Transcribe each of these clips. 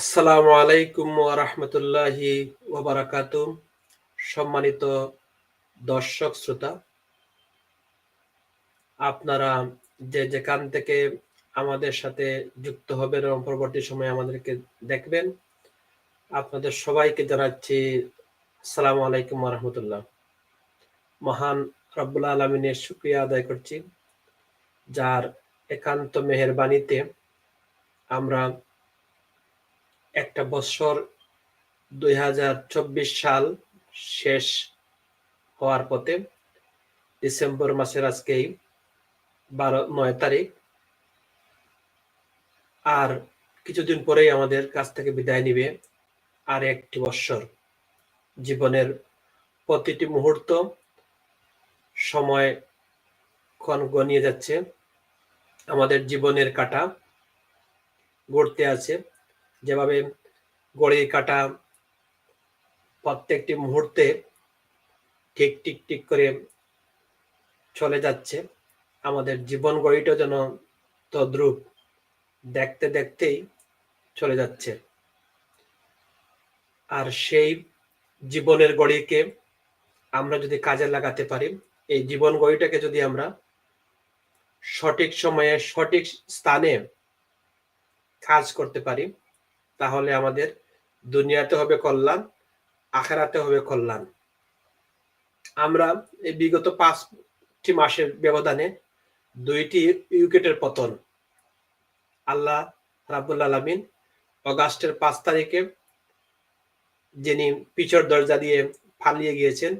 আসসালামু আলাইকুম রহমতুল্লাহি ওবরাকাত সম্মানিত দর্শক শ্রোতা, আপনারা যে যেখান থেকে আমাদের সাথে যুক্ত হবেন এবং পরবর্তী সময়ে আমাদেরকে দেখবেন, আপনাদের সবাইকে জানাচ্ছি আসসালামু আলাইকুম রহমতুল্লাহ। মহান রব্বুল আলমিনের শুক্রিয়া আদায় করছি, যার একান্ত মেহরবানিতে আমরা একটা বছর দুই হাজার চব্বিশ সাল শেষ হওয়ার পথে ডিসেম্বর মাসের আজকেই বারো, নয় তারিখ। আর কিছুদিন পরেই আমাদের কাছ থেকে বিদায় নিবে আর একটি বৎসর জীবনের প্রতিটি মুহূর্ত সময় ক্ষণ গনিয়ে যাচ্ছে। আমাদের জীবনের কাটা গড়তে আছে। যেভাবে গড়ির কাটা প্রত্যেকটি মুহূর্তে ঠিক টিক টিক করে চলে যাচ্ছে, আমাদের জীবন গড়িটা যেন তদ্রুপ দেখতে দেখতেই চলে যাচ্ছে। আর সেই জীবনের গড়িকে আমরা যদি কাজে লাগাতে পারি, এই জীবন গড়িটাকে যদি আমরা সঠিক সময়ে সঠিক স্থানে কাজ করতে পারি তাহলে আমাদের দুনিয়াতে হবে কল্যাণ, আখেরাতে হবে কল্যাণ। আমরা এই বিগত পাঁচটি মাসের ব্যবধানে দুইটি উইকেটের পতন। আল্লাহ রাবুল আলমিন অগাস্টের পাঁচ তারিখে যিনি পিছর দরজা দিয়ে ফালিয়ে গিয়েছেন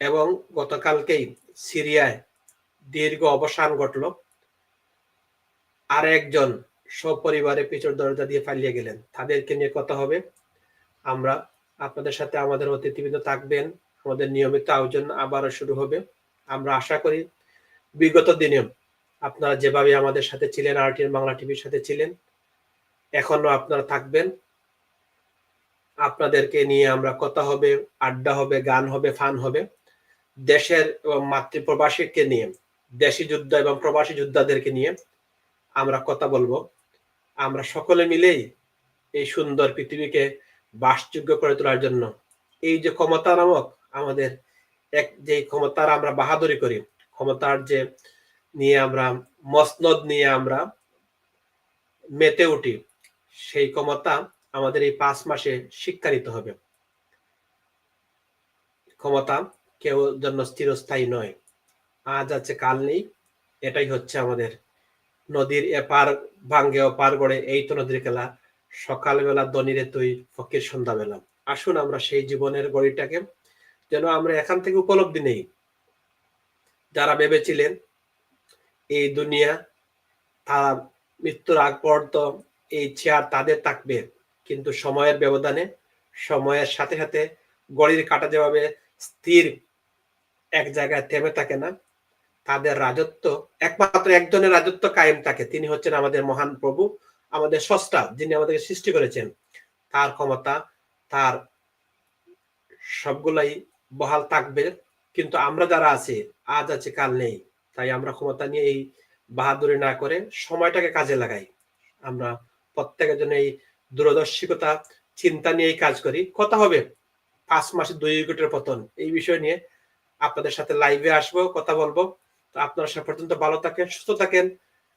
এবং গতকালকেই সিরিয়ায় দীর্ঘ অবসান ঘটল। আর একজন সপরিবারে পিছর দরজা দিয়ে পালিয়ে গেলেন। তাদেরকে নিয়ে কথা হবে। আমরা আপনাদের সাথে আমাদের অতিথিবৃন্দ থাকবেন। আমাদের নিয়মিত আয়োজন আবারও শুরু হবে। আমরা আশা করি বিগত দিনে আপনারা যেভাবে আমাদের সাথে ছিলেন আরটিএন বাংলা টিভির সাথে ছিলেন এখনও আপনারা থাকবেন। আপনাদেরকে নিয়ে আমরা কথা হবে, আড্ডা হবে, গান হবে, ফান হবে। দেশের এবং মাতৃপ্রবাসীকে নিয়ে, দেশি যোদ্ধা এবং প্রবাসী যোদ্ধাদেরকে নিয়ে আমরা কথা বলব। আমরা সকলে মিলেই এই সুন্দর পৃথিবীকে বাসযোগ্য করে তোলার জন্য এই যে ক্ষমতা নামক আমাদের এক যে ক্ষমতার আমরা বাহাদুরি করি, ক্ষমতার যে নিয়ে আমরা, মসনদ নিয়ে আমরা মেতে উঠি, সেই ক্ষমতা আমাদের এই পাঁচ মাসে শিক্ষা নিতে হবে। ক্ষমতা কেউ জন্য স্থিরস্থায়ী নয়। আজ আছে, কাল নেই। এটাই হচ্ছে আমাদের নদীর এপার ভাঙ্গে পার গড়ে এই তো নদীর খেলা। সকালবেলা দনিরে তুই ফকির, সন্ধ্যাবেলা। আসুন আমরা সেই জীবনের গড়িটাকে, যেন আমরা এখান থেকে উপলব্ধি নেই। যারা ভেবেছিলেন এই দুনিয়া, তারা মৃত্যুর আগ পর্যন্ত এই চেয়ার তাদের থাকবে। কিন্তু সময়ের ব্যবধানে, সময়ের সাথে সাথে গড়ির কাটা যেভাবে স্থির এক জায়গায় থেমে থাকে না তাদের রাজত্ব, একমাত্র একজনের রাজত্ব কায়েম থাকে তিনি হচ্ছেন আমাদের মহান প্রভু, আমাদের সস্তা যিনি আমাদেরকে সৃষ্টি করেছেন। তার ক্ষমতা, তার সবগুলাই বহাল থাকবে। কিন্তু আমরা যারা আছি, আজ আছে, কাল নেই। তাই আমরা ক্ষমতা নিয়ে এই বাহাদুরি না করে সময়টাকে কাজে লাগাই। আমরা প্রত্যেকের জন্য এই দূরদর্শিকতা চিন্তা নিয়েই কাজ করি। কথা হবে পাঁচ মাসে দুই উইকেটের পতন। এই বিষয় নিয়ে আপনাদের সাথে লাইভে আসব, কথা বলব। আপনারা পর্যন্ত ভালো থাকেন, সুস্থ থাকেন।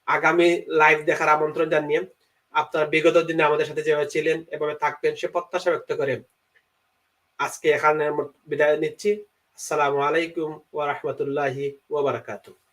আগামী লাইভ দেখার আমন্ত্রণ জানিয়ে আপনারা বিগত দিনে আমাদের সাথে যেভাবে ছিলেন, এভাবে থাকবেন সে প্রত্যাশা ব্যক্ত করে। আজকে এখানে বিদায় নিচ্ছি। আসসালামু আলাইকুম ওয়া রাহমাতুল্লাহি ওয়া বারাকাতুহু।